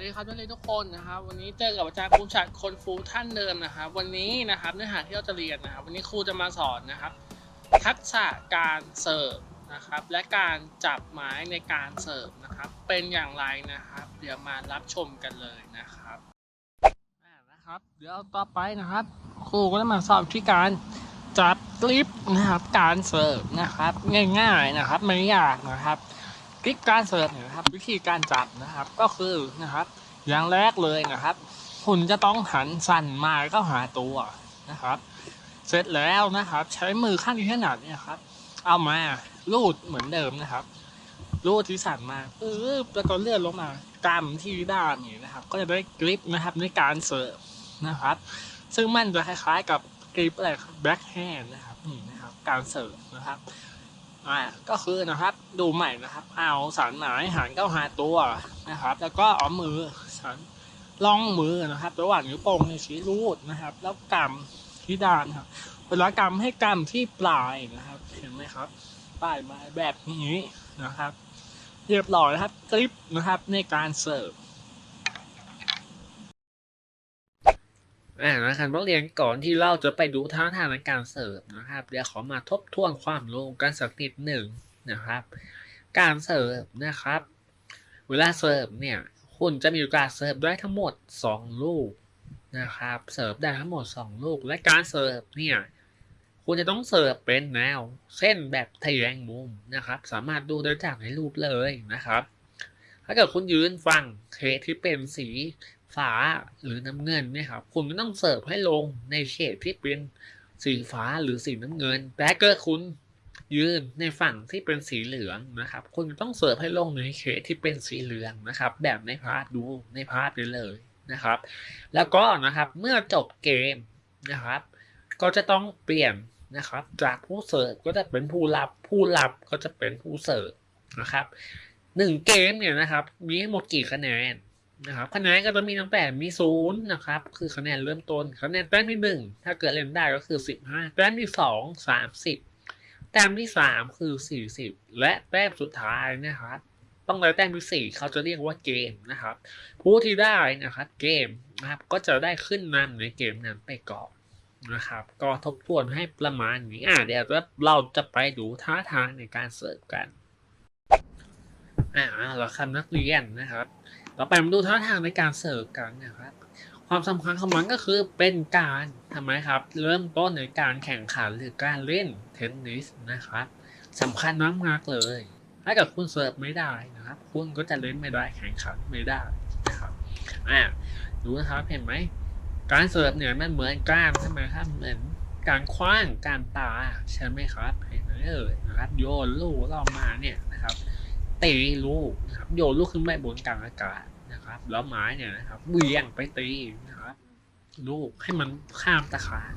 วัสดีครับนักเรียนทุกคนนะครับ วันนี้เจอกับอาจารย์ภูมิชัดคนฟูท่านเดิมนะครับ วันนี้นะครับเนื้อหาที่เราจะเรียนนะครับวันนี้ครูจะมาสอนนะครับ ทักษะการเสิร์ฟนะครับ และการจับไม้ในการเสิร์ฟนะครับ เป็นอย่างไรนะครับ เดี๋ยวมารับชมกันเลยนะครับนะครับ เดี๋ยวต่อไปนะครับ ครูก็จะมาสอนที่การจับกลิปนะครับ การเสิร์ฟนะครับ ง่ายๆนะครับไม่ยากนะครับ คลิปการเสิร์ฟนะครับ วิธีการจับนะครับก็คือนะครับ อย่างแรกเลยนะครับคุณจะต้องหันสั่นมาเข้าหาตัวนะครับ เสร็จแล้วนะครับ ใช้มือข้างที่ถนัดเนี่ยครับ เอามาลูดเหมือนเดิมนะครับลูดที่สั่นมาปึ๊บแล้วก็เลื่อนลงมากำที่ด้านนี้นะครับ ก็จะได้กริปนะครับในการเสิร์ฟนะครับ ซึ่งมันจะคล้ายๆกับกริปอะไรแบ็คแฮนด์นะครับนี่นะครับ การเสิร์ฟนะครับ อ่าก็คือนะครับดูใหม่นะครับ เอาสันหมายหันเข้าหาตัวนะครับ แล้วก็เอามือสันล่องมือนะครับ ระหว่างนิ้วโป้งในวชี้รูดนะครับ แล้วกำที่ดานครับเวลากำให้กำที่ปลายนะครับ เห็นไหมครับปลายม้แบบนี้นะครับ เรียบร้อยนะครับกริปนะครับในการเสิร์ฟ อ่านะครับนักเรียนก่อนที่เราจะไปดูท่าทางในการเสิร์ฟนะครับ เดี๋ยวขอมาทบทวนความรู้กันสักนิดหนึ่งนะครับ การเสิร์ฟนะครับ เวลาเสิร์ฟเนี่ยคุณจะมีกาสเสิร์ฟได้ทั้งหมด 2 ลูกนะครับ เสิร์ฟได้ทั้งหมด 2 ลูก และการเสิร์ฟเนี่ยคุณจะต้องเสิร์ฟเป็นแนวเส้นแบบทะแยงมุมนะครับ สามารถดูได้จากในรูปเลยนะครับ ถ้าเกิดคุณยืนฟังเคสที่เป็นสี ฟ้าหรือน้ำเงินนี่ยครับคุณก็ต้องเสิร์ฟให้ลงในเฉดที่เป็นสีฟ้าหรือสีน้ำเงิน แต่เกิดคุณยืนในฝั่งที่เป็นสีเหลืองนะครับ คุณต้องเสิร์ฟให้ลงในเฉดที่เป็นสีเหลืองนะครับ แบบในพาร์ทดูในพาร์ทไปเลยนะครับ แล้วก็นะครับเมื่อจบเกมนะครับ ก็จะต้องเปลี่ยนนะครับ จากผู้เสิร์ฟก็จะเป็นผู้รับผู้รับก็จะเป็นผู้เสิร์ฟนะครับหนึ่งเกมเนี่ยนะครับ มีทั้หมดกี่คะแนน นะครับคะแนนก็จะมีตั้งแต่มีศูนย์นะครับ คือคะแนนเริ่มต้นคะแนนแต้มที่หนึ่งถ้าเกิดเล่นได้ก็คือสิบห้าแต้มที่สองสามสิบแต้มที่สามคือสี่สิบและแต้มสุดท้ายนะครับต้องได้แต้มที่สี่เขาจะเรียกว่าเกมนะครับ ผู้ที่ได้นะครับเกมนะครับก็จะได้ขึ้นนำในเกมนั้นไปก่อนนะครับ ก็ทบทวนให้ประมาณนี้อะเดี๋ยวเราจะไปดูท่าทางในการเสิร์ฟกันอ่าเราคำนักเรียนนะครับ เราไปมาดูท่าทางในการเสิร์ฟกันนะครับ ความสำคัญของมันก็คือเป็นการทำไมครับ เริ่มต้นในการแข่งขันหรือการเล่นเทนนิสนะครับสำคัญมากๆเลย ถ้าเกิดคุณเสิร์ฟไม่ได้นะครับ คุณก็จะเล่นไม่ได้แข่งขันไม่ได้นะครับอ่าดูนะครับเห็นไหมการเสิร์ฟเนี่ยมันเหมือนการทำไหมครับเหมือนการคว้างการปาใช่ไหมครับเห็นไหมเอ่ยนะครับโยนลูกเรามาเนี่ยนะครับ ตีลูกนะครับโยนลูกขึ้นไปบนกลางอากาศนะครับ แล้วไม้เนี่ยนะครับเบี่ยงไปตีนะครับ ลูกให้มันข้ามตะขาย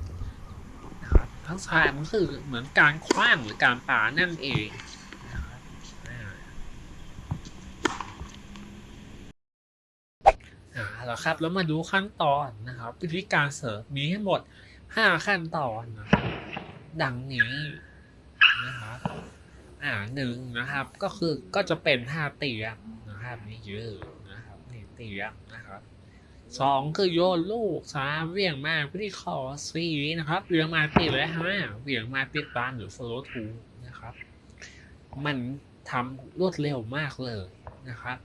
นะครับทั้งสายมันคือเหมือนการคว้างหรือการปานั่นเองนะครับอ่าแล้วครับแล้วมาดูขั้นตอนนะครับ วิธีการเสิร์ฟมีทั้หมด 5 ขั้นตอนนะครับดังนี้นะครับ อ่าหนึ่งนะครับ ก็คือก็จะเป็นท่าเตียงนะครับนี่ยืดนะครับนี่เตียงนะครับสองคือโยนลูกสามเวี่ยงมาพิธีคอสี่นะครับเวียงมาติดและห้าเวี่ยงมาติดตามหรือ follow to นะครับ มันทำรวดเร็วมากเลยนะครับ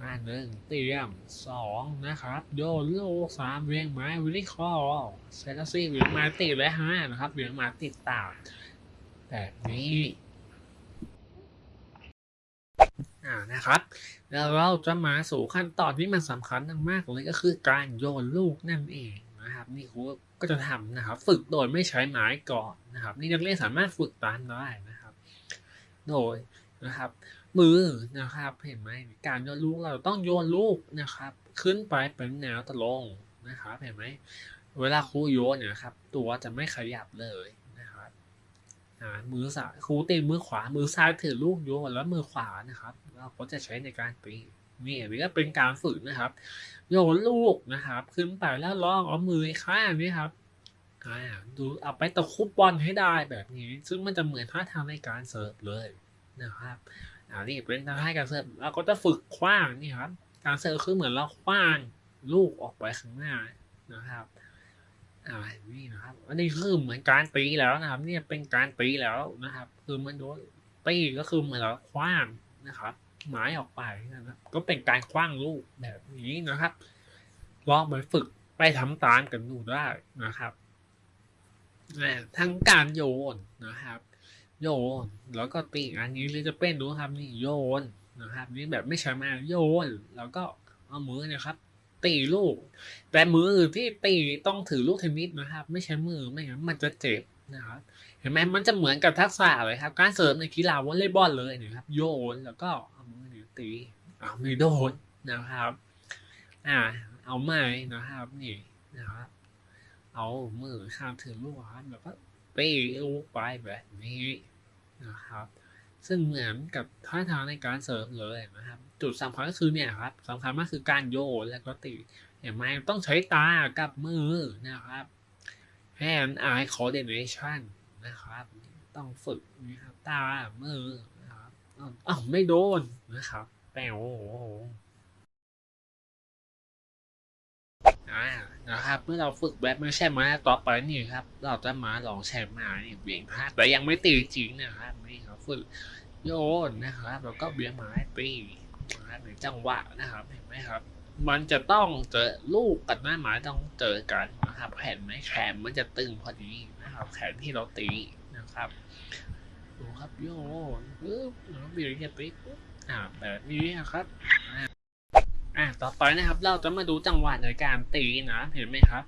อ่าหนึ่งเตรียมสองนะครับ โยนลูกสามเวียงไมาวิธีคอเซตสี่เวียงมาติดและห้านะครับเวียงมาติดตามแบบนี้ อ่านะครับแล้วเราจะมาสู่ขั้นตอนที่มันสำคัญมากๆเลยก็คือการโยนลูกนั่นเองนะครับนี่ครูก็จะทำนะครับ ฝึกโดยไม่ใช้ไม้ก่อนนะครับ นี่นักเรียนสามารถฝึกตามได้นะครับ โดยนะครับ มือนะครับเห็นไหมการโยนลูกเราต้องโยนลูกนะครับ ขึ้นไปเป็นแนวตะลงนะครับเห็นไหมเวลาครูโยนเนี่ยนะครับ ตัวจะไม่ขยับเลยนะครับมือซ้ายครูเตีมือขวามือซ้ายถือลูกโยนแล้วมือขวานะครับ เราก็จะใช้ในการตีนี่อันนี้ก็เป็นการฝึกนะครับ โยนลูกนะครับ ขึ้นไปแล้วลองเอามือข้างนี้ครับดูเอาไปตะคุบบอลให้ได้แบบนี้ ซึ่งมันจะเหมือนท่าทางในการเสิร์ฟเลยนะครับอ่านี่เป็นท่าทางการเสิร์ฟเราก็จะฝึกคว้างนี่ครับ การเสิร์ฟคือเหมือนเราคว้างลูกออกไปข้างหน้านะครับอ่านี่นะครับ อันนี้คือเหมือนการตีแล้วนะครับ เนี่ยเป็นการตีแล้วนะครับ คือมันโดนตีก็คือเหมือนเราคว้างนะครับ ไม้ออกไปนะครับ ก็เป็นการคว้างลูกแบบนี้นะครับ ลองไปฝึกไปทำตามกันดูได้นะครับทั้งการโยนนะครับ โยนแล้วก็ตีอันนี้เลยจะเป็นดูครับนี่โยนนะครับ นี่แบบไม่ใช่มาโยน แล้วก็เอามือนะครับตีลูก แต่มือที่ตีต้องถือลูกเทนนิสนะครับ ไม่ใช่มือไม่งั้นมันจะเจ็บนะครับเห็นไหมมันจะเหมือนกับทักษะเลยครับ การเสริมในกีฬาวอลเลย์บอลเลยนะครับ โยนแล้วก็ ตีเอามือโดนนะครับ อ่า เอาไม้นะครับนี่นะครับ เอามือข้ามถือลูกครับแล้วก็ตีลูกไปแบบนี้นะครับ ซึ่งเหมือนกับท่าทางในการเสริมเลยนะครับ จุดสำคัญก็คือเนี่ยครับสำคัญมากคือการโยนแล้วก็ตีเห็นไหมต้องใช้ตากับมือนะครับ hand eye coordination นะครับ ต้องฝึกนะครับ ตา มือนะครับ อ้าวไม่โดนนะครับแปวโอ้โหอ่านะครับเมื่อเราฝึกแบบไม่ใช่ม้ต่อไปนี่ครับ เราจะมาลองใช้ไม้เบี่ยงพลาดแต่ยังไม่ตีจริงนะครับนี่ครับฝึกโยนนะครับแล้วก็เบี่ยงไม้ตีนะครับในจังหวะนะครับเห็นไหมครับ มันจะต้องเจอลูกกับหน้าไม้ต้องเจอกันนะครับแขนไม้แขนมันจะตึงพอดีนะครับ แขนที่เราตีนะครับ ดูครับโยนปึ๊บแล้วเบี่ยงจะตีปุ๊บอ่าแบบนี้นะครับอ่าต่อไปนะครับ เราจะมาดูจังหวะในการตีนะเห็นไหมครับ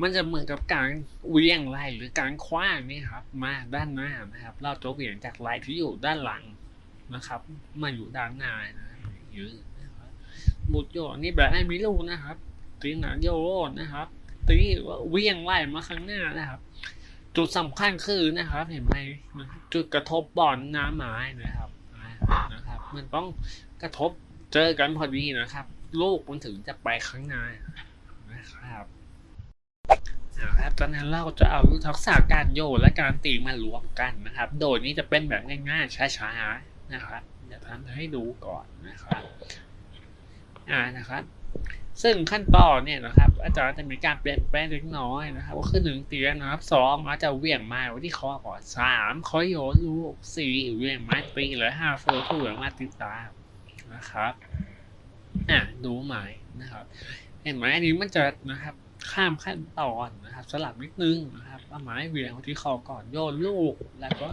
มันจะเหมือนกับการเวียงไหลหรือการคว้างนี่ครับ มาด้านหน้านะครับ เราจะเหวี่ยงจากไหลที่อยู่ด้านหลังนะครับ มาอยู่ด้านหน้านะยืดนะครับบุดโยนนี่แบบไม่มีลูกนะครับตีหนาโยนนะครับตีว่าเวียงไล่มาข้างหน้านะครับ จุดสำคัญคือนะครับเห็นไหมจุดกระทบบอลน้าไม้นะครับนะครับ มันต้องกระทบเจอกันพอดีนะครับ ลูกมันถึงจะไปข้างหน้านะครับนะครับตอนนั้นเราจะเอาทักษะการโยนและการตีมารวมกันนะครับ โดยนี้จะเป็นแบบง่ายๆช้าๆนะครับเดี๋ยวทำให้ดูก่อนนะครับ อ่านะครับ ซึ่งขั้นตอนเนี่ยนะครับอาจารย์จะมีการเปลี่ยนแปลงเล็กน้อยนะครับก็คือหนึ่งเตียงนะครับสองอาจจะเวี่ยงไม้ไว้ที่คอก่อนสามคอยโยนลูกสี่เวี่ยงไม้ตีเลยห้าโฟล์เหวี่ยงไม้ติดตามนะครับอะดูไหมนะครับ เห็นไหมอันนี้มันจะนะครับข้ามขั้นตอนนะครับสลับนิดนึงนะครับเอาไม้เวี่ยงไว้ที่คอก่อนโยนลูกแล้วก็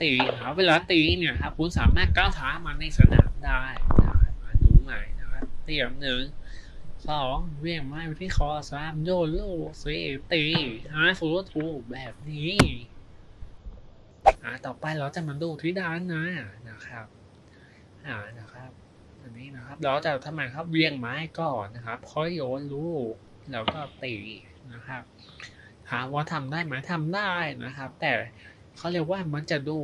ตีนะครับเวลาตีเนี่ยครับคุณสามารถก้าวเท้ามาในสนามได้นะครับดูใหมนะครับเตียมหนึ่ง สองเวียงไม้ที่คอสามโยนลูกสีตีห้าฟูทูแบบนี้อ่าต่อไปเราจะมาดูที่ด้านน้านะครับอ่านะครับอันนี้นะครับ เราจะทำไมครับเวียงไม้ก่อนนะครับค่อยโยนลูกแล้วก็ตีนะครับถามว่าทำได้ไหมทำได้นะครับ แต่เขาเรียกว่ามันจะดู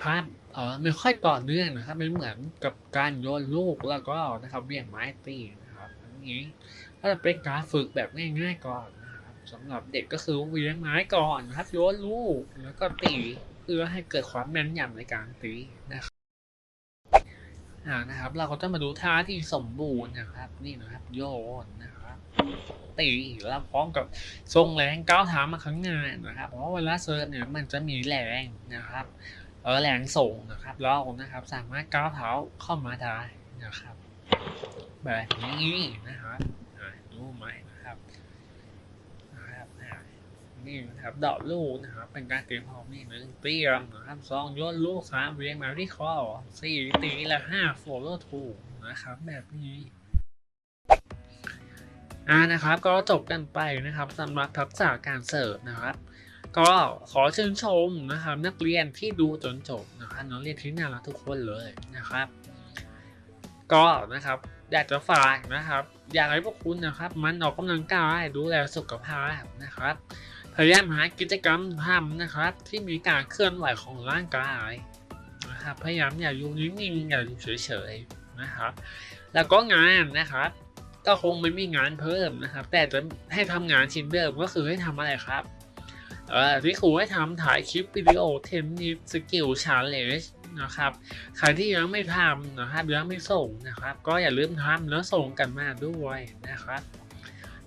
ภาพเออไม่ค่อยต่อเนื่องนะครับไม่เหมือนกับการโยนลูกแล้วก็นะครับเบี่ยงไม้ตีนะ นี้ก็จะเป็นการฝึกแบบง่ายๆก่อนนะครับสำหรับเด็กก็คือเวียงไม้ก่อนนะครับโยนลูกแล้วก็ตีเพื่อให้เกิดความแม่นยำในการตีนะครับอ่านะครับ เราก็จะมาดูท่าที่สมบูรณ์นะครับ นี่นะครับ โยนนะครับตีแล้วพร้อมกับทรงแรงก้าวเท้ามาข้างหน้านะครับ เพราะเวลาเซิร์ฟเนี่ยมันจะมีแรงนะครับเออแรงส่งนะครับเรานะครับ สามารถก้าวเท้าเข้ามาได้นะครับ แบบนี้นะครับดูใหม่นะครับนะครับนี่นะครับดอกลูกนะครับเป็นการเตรียมพร้อมนี่หนึ่งเตรียมนะครับสองโยนลูกสามเรียงมาที่ข้อสี่ตีละห้าโฟลว์ทูนะครับ แบบนี้อ่านะครับก็จบกันไปนะครับสำหรับทักษะการเสิร์ฟนะครับ ก็ขอชื่นชมนะครับ นักเรียนที่ดูจนจบนะครับนักเรียนที่น่ารักทุกคนเลยนะครับ ก็นะครับ อยากจะฝากนะครับ อยากให้พวกคุณนะครับ มันออกกำลังกายดูแลสุขภาพนะครับพยายามหากิจกรรมทำนะครับ ที่มีการเคลื่อนไหวของร่างกายนะครับพยายามอย่าอยู่นิ่งๆอย่าอยู่เฉยๆนะครับ แล้วก็งานนะครับ ก็คงไม่มีงานเพิ่มนะครับ แต่จะให้ทำงานชิ้นเดิมก็คือให้ทำอะไรครับเอ่อที่ครูให้ทำถ่ายคลิปวิดีโอเทนนิสสกิลชาเลนจ์ นะครับ ใครที่ยังไม่ทำนะครับยังไม่ส่งนะครับ ก็อย่าลืมทำแล้วส่งกันมาด้วยนะครับ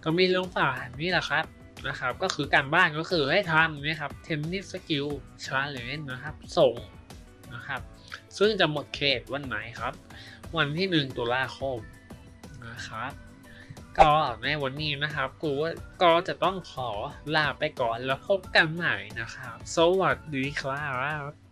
ก็มีเรื่องฝากนี่แหละครับนะครับ ก็คือการบ้านก็คือให้ทำนี่ครับเทนนิสสกิลชาเลนนะครับ ส่งนะครับ ซึ่งจะหมดเขตวันไหนครับ วันที่หนึ่งตุลาคมนะครับก็ในวันนี้นะครับกูว่าก็จะต้องขอลาไปก่อนแล้วพบกันใหม่นะครับ สวัสดีครับ